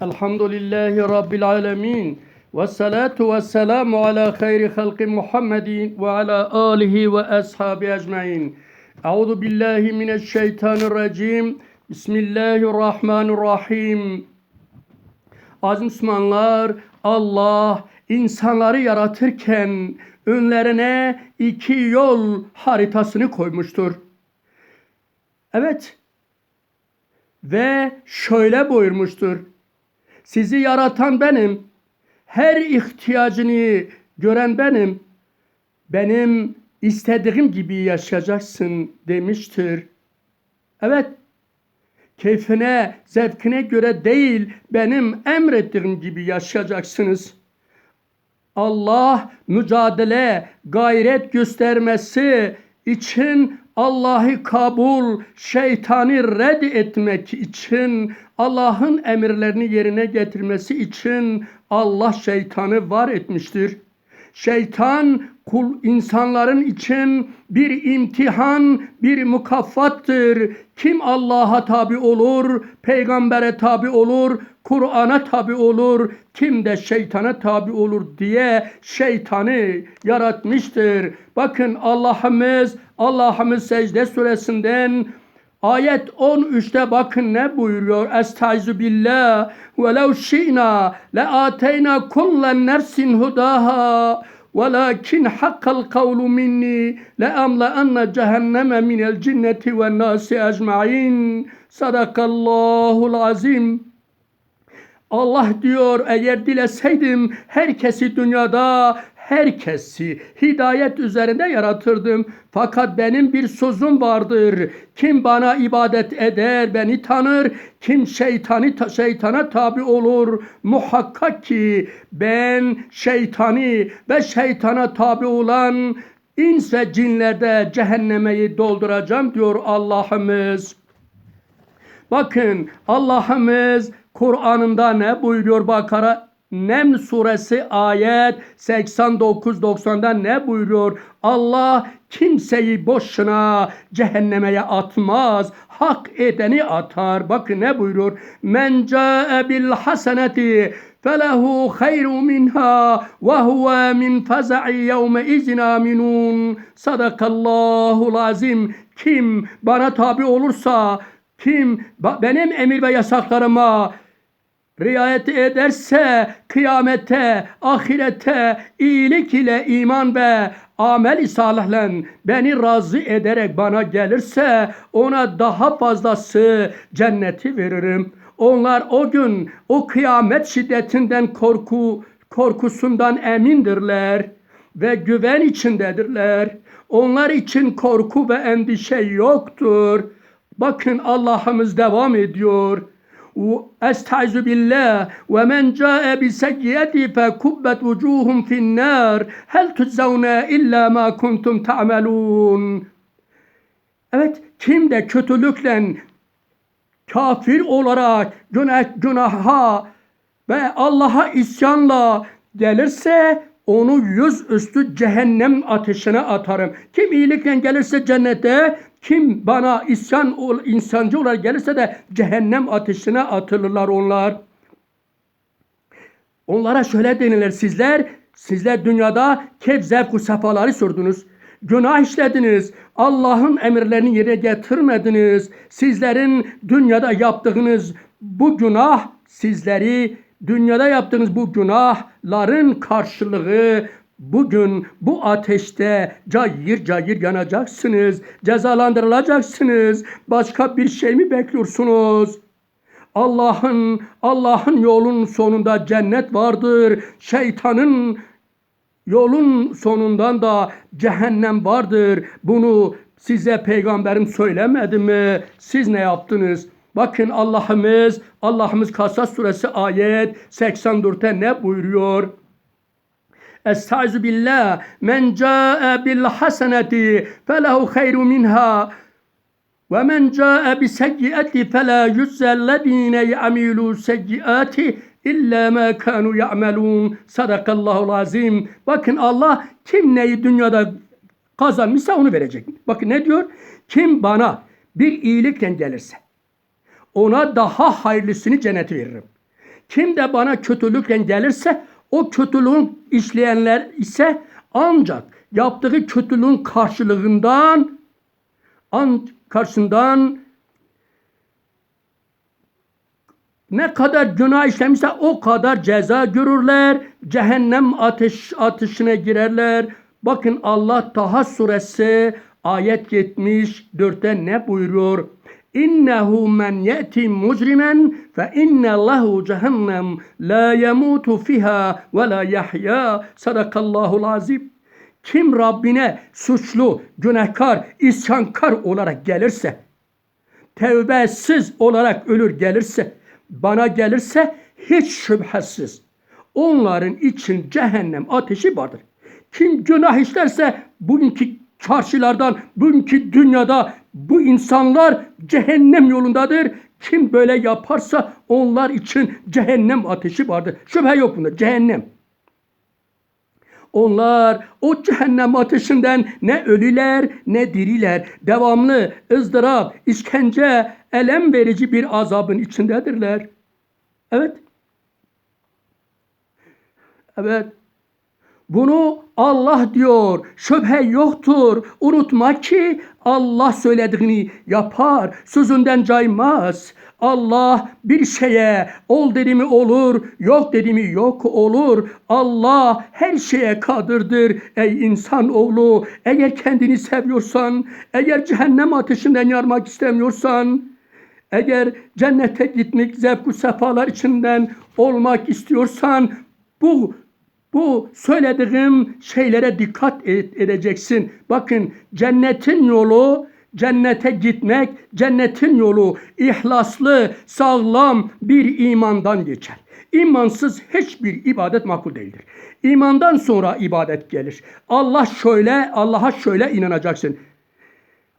Elhamdülillahi Rabbil alemin. Ve salatu ve selamu ala hayri halki Muhammedin ve ala alihi ve ashabi ecmain. Euzu billahi mineşşeytanirracim. Bismillahirrahmanirrahim. Aziz Müslümanlar, Allah insanları yaratırken önlerine iki yol haritasını koymuştur. Evet. Ve şöyle buyurmuştur. Sizi yaratan benim. Her ihtiyacını gören benim. Benim istediğim gibi yaşayacaksın demiştir. Evet. Keyfine, zevkine göre değil, benim emrettiğim gibi yaşayacaksınız. Allah mücadele, gayret göstermesi için Allah'ı kabul, şeytanı red etmek için, Allah'ın emirlerini yerine getirmesi için Allah şeytanı var etmiştir. Şeytan kul insanların için bir imtihan, bir mukaffattır. Kim Allah'a tabi olur, peygambere tabi olur, Kur'an'a tabi olur, kim de şeytana tabi olur diye şeytanı yaratmıştır. Bakın Allah'ımız, Allah'ımız secde suresinden Ayet 13'te bakın ne buyuruyor? Estaizu billah ve lev şi'na le ateyna kullen nefsin hudaha ولكن حق القول مني لأملأن جهنم من الجنة والناس أجمعين صدق الله العظيم Allah diyor eğer dileseydim herkesi dünyada herkesi hidayet üzerinde yaratırdım. Fakat benim bir sözüm vardır. Kim bana ibadet eder, beni tanır. Kim şeytani şeytana tabi olur. Muhakkak ki ben şeytani ve şeytana tabi olan ins ve cinlerde cehennemeyi dolduracağım diyor Allah'ımız. Bakın Allah'ımız Kur'an'ında ne buyuruyor Bakara Nem suresi ayet 89-90'da ne buyuruyor? Allah kimseyi boşuna cehennemeye atmaz. Hak edeni atar. Bakın ne buyuruyor? Men ca'e bil haseneti felehu hayru minha ve huve min feza'i yevme izin aminun. Sadakallahul azim. Kim bana tabi olursa, kim benim emir ve yasaklarıma riayet ederse kıyamete, ahirete iyilik ile iman ve amel-i salihle beni razı ederek bana gelirse ona daha fazlası cenneti veririm. Onlar o gün o kıyamet şiddetinden korku korkusundan emindirler ve güven içindedirler. Onlar için korku ve endişe yoktur. Bakın Allah'ımız devam ediyor. Estaizu billah ve men ca'e bi seyyiyeti fe kubbet vucuhum fin nar hel tuzavne illa ma kuntum ta'melun. Evet kim de kötülükle kafir olarak günah, günaha ve Allah'a isyanla gelirse onu yüz üstü cehennem ateşine atarım. Kim iyilikle gelirse cennete, kim bana isyan insancı olarak gelirse de cehennem ateşine atılırlar onlar. Onlara şöyle denilir sizler, sizler dünyada keyf zevku sefaları sürdünüz. Günah işlediniz. Allah'ın emirlerini yerine getirmediniz. Sizlerin dünyada yaptığınız bu günah sizleri dünyada yaptığınız bu günahların karşılığı bugün bu ateşte cayır cayır yanacaksınız. Cezalandırılacaksınız. Başka bir şey mi bekliyorsunuz? Allah'ın Allah'ın yolun sonunda cennet vardır. Şeytanın yolun sonundan da cehennem vardır. Bunu size peygamberim söylemedi mi? Siz ne yaptınız? Bakın Allah'ımız, Allah'ımız Kasas suresi ayet 84'te ne buyuruyor? Estaizu billah men ca'e bil haseneti felehu hayru minha ve men ca'e bi seyyiati fela yüzzellezine ya'milu seyyiati illa ma kanu ya'melun. Sadakallahul azim. Bakın Allah kim neyi dünyada kazanmışsa onu verecek. Bakın ne diyor? Kim bana bir iyilikle gelirse ona daha hayırlısını cenneti veririm. Kim de bana kötülükle gelirse o kötülüğün işleyenler ise ancak yaptığı kötülüğün karşılığından an karşısından ne kadar günah işlemişse o kadar ceza görürler. Cehennem ateş ateşine girerler. Bakın Allah Taha suresi ayet 74'te ne buyuruyor? İnnehu men yeti mujrimen fe inne lehu cehennem la yemutu fiha ve la yahya. Sadakallahul azim. Kim Rabbine suçlu, günahkar, isyankar olarak gelirse, tevbesiz olarak ölür gelirse, bana gelirse hiç şüphesiz onların için cehennem ateşi vardır. Kim günah işlerse bugünkü çarşılardan, bugünkü dünyada bu insanlar cehennem yolundadır. Kim böyle yaparsa onlar için cehennem ateşi vardır. Şüphe yok bunda cehennem. Onlar o cehennem ateşinden ne ölüler ne diriler. Devamlı ızdırap, işkence, elem verici bir azabın içindedirler. Evet. Evet. Bunu Allah diyor. Şüphe yoktur. Unutma ki Allah söylediğini yapar. Sözünden caymaz. Allah bir şeye ol dedi olur, yok dedi yok olur. Allah her şeye kadırdır ey insan oğlu. Eğer kendini seviyorsan, eğer cehennem ateşinden yarmak istemiyorsan, eğer cennete gitmek, zevku sefalar içinden olmak istiyorsan bu bu söylediğim şeylere dikkat edeceksin. Bakın cennetin yolu cennete gitmek, cennetin yolu ihlaslı, sağlam bir imandan geçer. İmansız hiçbir ibadet makul değildir. İmandan sonra ibadet gelir. Allah şöyle, Allah'a şöyle inanacaksın.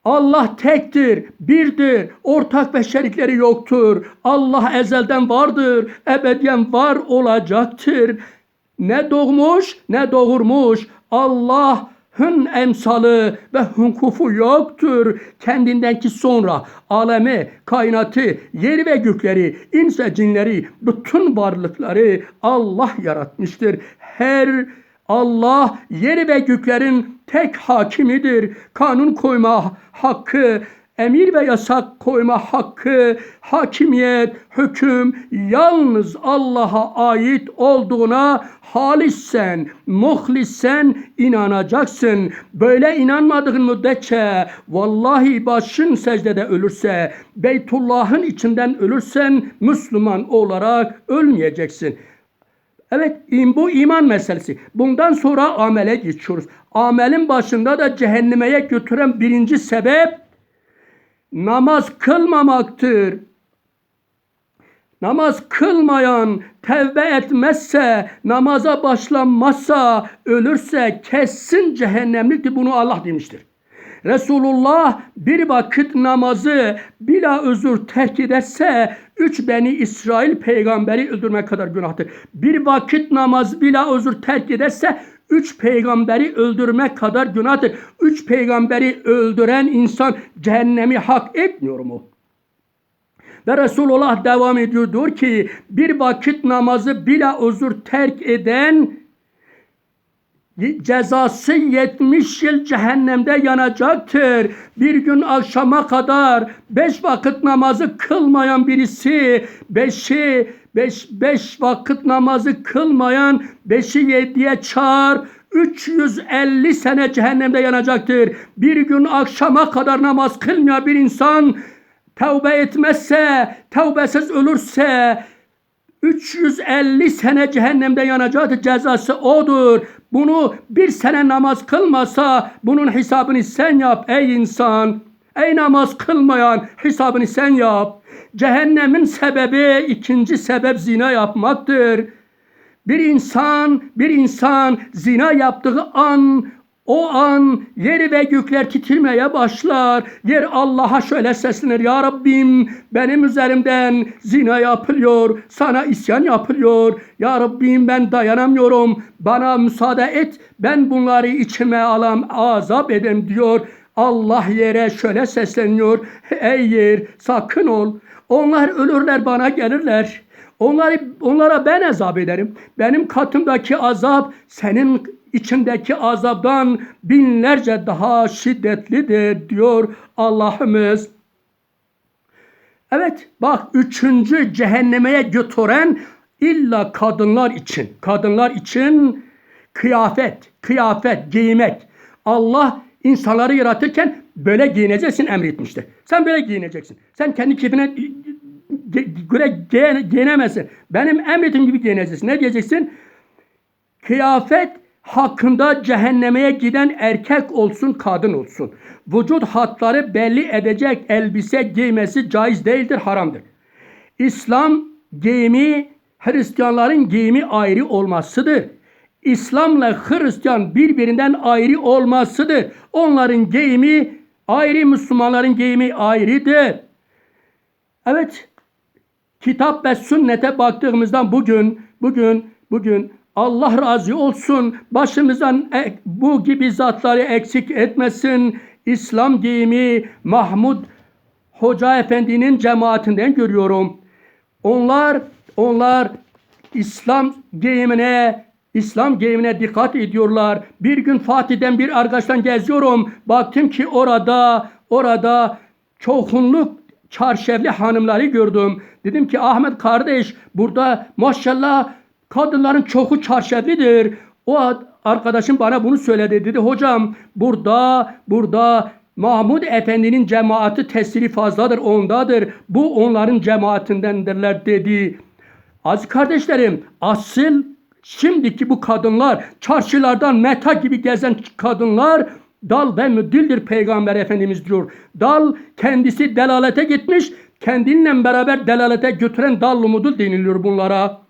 Allah tektir, birdir, ortak ve şerikleri yoktur. Allah ezelden vardır, ebediyen var olacaktır. Ne doğmuş ne doğurmuş. Allah'ın emsalı ve hunkufu yoktur. Kendinden ki sonra alemi, kainatı, yeri ve gökleri, ins ve cinleri, bütün varlıkları Allah yaratmıştır. Her Allah yeri ve göklerin tek hakimidir. Kanun koyma hakkı, emir ve yasak koyma hakkı, hakimiyet, hüküm yalnız Allah'a ait olduğuna halissen, muhlissen inanacaksın. Böyle inanmadığın müddetçe vallahi başın secdede ölürse, Beytullah'ın içinden ölürsen Müslüman olarak ölmeyeceksin. Evet bu iman meselesi. Bundan sonra amele geçiyoruz. Amelin başında da cehennemeye götüren birinci sebep namaz kılmamaktır. Namaz kılmayan tevbe etmezse, namaza başlanmazsa, ölürse kesin cehennemliktir. Bunu Allah demiştir. Resulullah bir vakit namazı bila özür terk ederse üç beni İsrail peygamberi öldürmek kadar günahtır. Bir vakit namaz bila özür terk ederse üç peygamberi öldürmek kadar günahtır. Üç peygamberi öldüren insan cehennemi hak etmiyor mu? Ve Resulullah devam ediyor diyor ki bir vakit namazı bila özür terk eden cezası 70 yıl cehennemde yanacaktır. Bir gün akşama kadar beş vakit namazı kılmayan birisi beşi beş, beş vakit namazı kılmayan beşi yediye çağır 350 sene cehennemde yanacaktır. Bir gün akşama kadar namaz kılmayan bir insan tevbe etmezse, tevbesiz ölürse 350 sene cehennemde yanacaktır. Cezası odur. Bunu bir sene namaz kılmasa bunun hesabını sen yap ey insan. Ey namaz kılmayan hesabını sen yap. Cehennemin sebebi ikinci sebep zina yapmaktır. Bir insan, bir insan zina yaptığı an o an yeri ve gökler titremeye başlar. Yer Allah'a şöyle seslenir. Ya Rabbim benim üzerimden zina yapılıyor. Sana isyan yapılıyor. Ya Rabbim ben dayanamıyorum. Bana müsaade et. Ben bunları içime alam azap edem diyor. Allah yere şöyle sesleniyor. Ey yer sakın ol. Onlar ölürler bana gelirler. Onları onlara ben azap ederim. Benim katımdaki azap senin içindeki azaptan binlerce daha şiddetlidir diyor Allah'ımız. Evet bak üçüncü cehennemeye götüren illa kadınlar için. Kadınlar için kıyafet, kıyafet giymek. Allah insanları yaratırken böyle giyineceksin emretmişti. Sen böyle giyineceksin. Sen kendi keyfine göre giyinemezsin. Benim emretim gibi giyineceksin. Ne diyeceksin? Kıyafet hakkında cehennemeye giden erkek olsun kadın olsun. Vücut hatları belli edecek elbise giymesi caiz değildir, haramdır. İslam giyimi Hristiyanların giyimi ayrı olmasıdır. İslamla Hristiyan birbirinden ayrı olmasıdır. Onların giyimi ayrı, Müslümanların giyimi ayrıdır. Evet, kitap ve sünnete baktığımızda bugün, bugün, bugün Allah razı olsun başımızdan bu gibi zatları eksik etmesin. İslam giyimi Mahmud Hoca Efendi'nin cemaatinden görüyorum. Onlar onlar İslam giyimine İslam giyimine dikkat ediyorlar. Bir gün Fatih'ten bir arkadaştan geziyorum. Baktım ki orada orada çoğunluk çarşevli hanımları gördüm. Dedim ki Ahmet kardeş burada maşallah kadınların çoğu çarşevlidir. O arkadaşım bana bunu söyledi. Dedi hocam burada burada Mahmud Efendi'nin cemaati tesiri fazladır ondadır. Bu onların cemaatindendirler dedi. Az kardeşlerim asıl şimdiki bu kadınlar çarşılardan meta gibi gezen kadınlar dal ve müdildir Peygamber Efendimiz diyor. Dal kendisi delalete gitmiş kendinle beraber delalete götüren dal umudul deniliyor bunlara.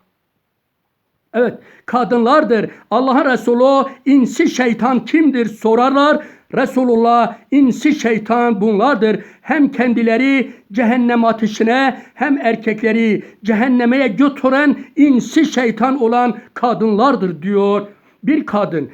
Evet kadınlardır. Allah'ın Resulü insi şeytan kimdir sorarlar. Resulullah insi şeytan bunlardır. Hem kendileri cehennem ateşine hem erkekleri cehennemeye götüren insi şeytan olan kadınlardır diyor. Bir kadın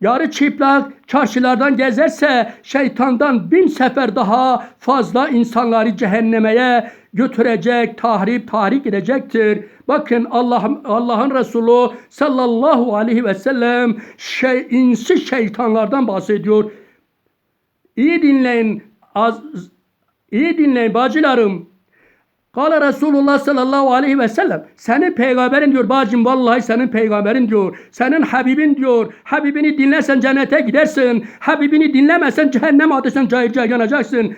yarı çıplak çarşılardan gezerse şeytandan bin sefer daha fazla insanları cehennemeye götürecek, tahrip, tahrik edecektir. Bakın Allah Allah'ın Resulü sallallahu aleyhi ve sellem şey, insi şeytanlardan bahsediyor. İyi dinleyin. Az, iyi dinleyin bacılarım. Kala Resulullah sallallahu aleyhi ve sellem senin peygamberin diyor bacım vallahi senin peygamberin diyor. Senin Habibin diyor. Habibini dinlersen cennete gidersin. Habibini dinlemezsen cehennem ateşinden cayır cayır yanacaksın.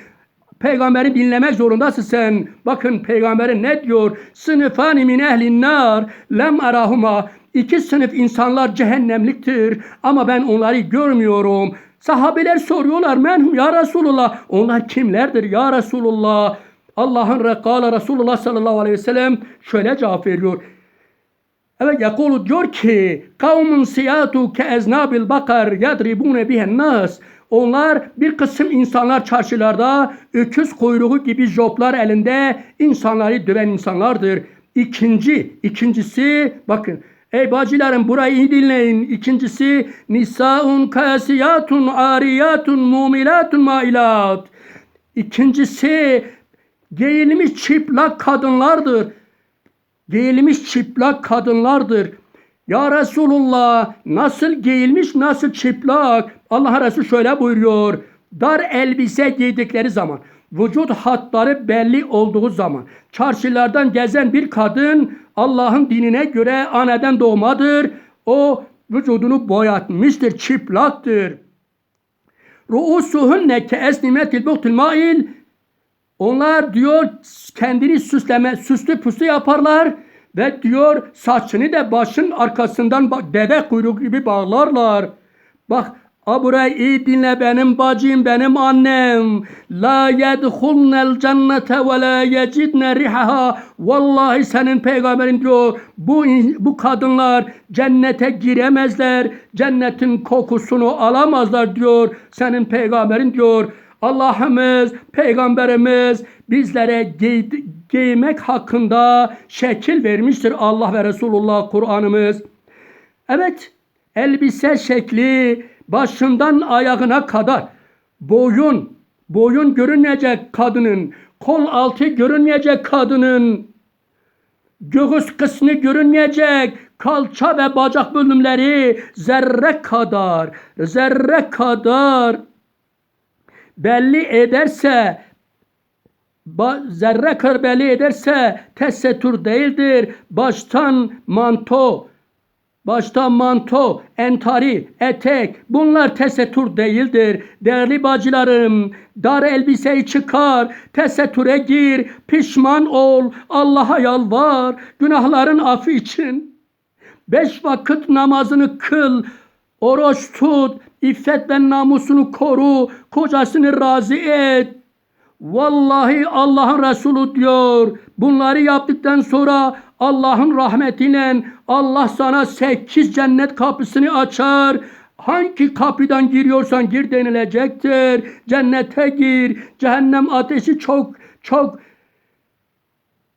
Peygamberi dinlemek zorundasın sen. Bakın peygamberin ne diyor? Sınıfani min ehlin nar lem arahuma. İki sınıf insanlar cehennemliktir ama ben onları görmüyorum. Sahabeler soruyorlar menhum ya Resulullah. Onlar kimlerdir ya Resulullah? Allah'ın rekala Resulullah sallallahu aleyhi ve sellem şöyle cevap veriyor. Evet yakulu diyor ki kavmun siyatu ke eznabil bakar yadribune bihen nas. Onlar bir kısım insanlar çarşılarda öküz kuyruğu gibi joplar elinde insanları döven insanlardır. İkinci, ikincisi bakın Ey bacılarım burayı dinleyin. İkincisi nisaun kasiyatun ariyatun mumilatun mailat. İkincisi giyilmiş çıplak kadınlardır. Giyilmiş çıplak kadınlardır. Ya Resulullah nasıl giyilmiş nasıl çıplak? Allah Resulü şöyle buyuruyor. Dar elbise giydikleri zaman, vücut hatları belli olduğu zaman, çarşılardan gezen bir kadın Allah'ın dinine göre aneden doğmadır. O vücudunu boyatmıştır, çıplaktır. Ruusuhunne ke esnimetil buhtul mail. Onlar diyor kendini süsleme, süslü püslü yaparlar ve diyor saçını da başın arkasından deve kuyruğu gibi bağlarlar. Bak Ha burayı iyi dinle benim bacım, benim annem. La yedhulnel cennete ve la yecidne rihaha. Vallahi senin peygamberin diyor. Bu, bu kadınlar cennete giremezler. Cennetin kokusunu alamazlar diyor. Senin peygamberin diyor. Allah'ımız, peygamberimiz bizlere giy giymek hakkında şekil vermiştir Allah ve Resulullah Kur'an'ımız. Evet, elbise şekli başından ayağına kadar boyun, boyun görünmeyecek kadının, kol altı görünmeyecek kadının, göğüs kısmı görünmeyecek, kalça ve bacak bölümleri zerre kadar, zerre kadar belli ederse zerre kadar belli ederse tesettür değildir. Baştan manto, baştan manto, entari, etek bunlar tesettür değildir. Değerli bacılarım, dar elbiseyi çıkar, tesettüre gir, pişman ol, Allah'a yalvar, günahların affı için. Beş vakit namazını kıl, oruç tut, iffet ve namusunu koru, kocasını razı et. Vallahi Allah'ın Resulü diyor. Bunları yaptıktan sonra Allah'ın rahmetiyle Allah sana sekiz cennet kapısını açar. Hangi kapıdan giriyorsan gir denilecektir. Cennete gir. Cehennem ateşi çok çok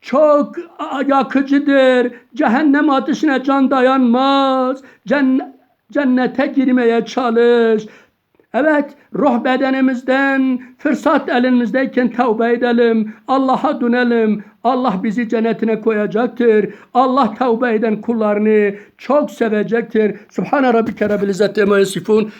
çok yakıcıdır. Cehennem ateşine can dayanmaz. Cenn- cennete girmeye çalış. Evet, ruh bedenimizden, fırsat elimizdeyken tevbe edelim. Allah'a dönelim. Allah bizi cennetine koyacaktır. Allah tevbe eden kullarını çok sevecektir. Subhane rabbike rabbil izzati yasifun.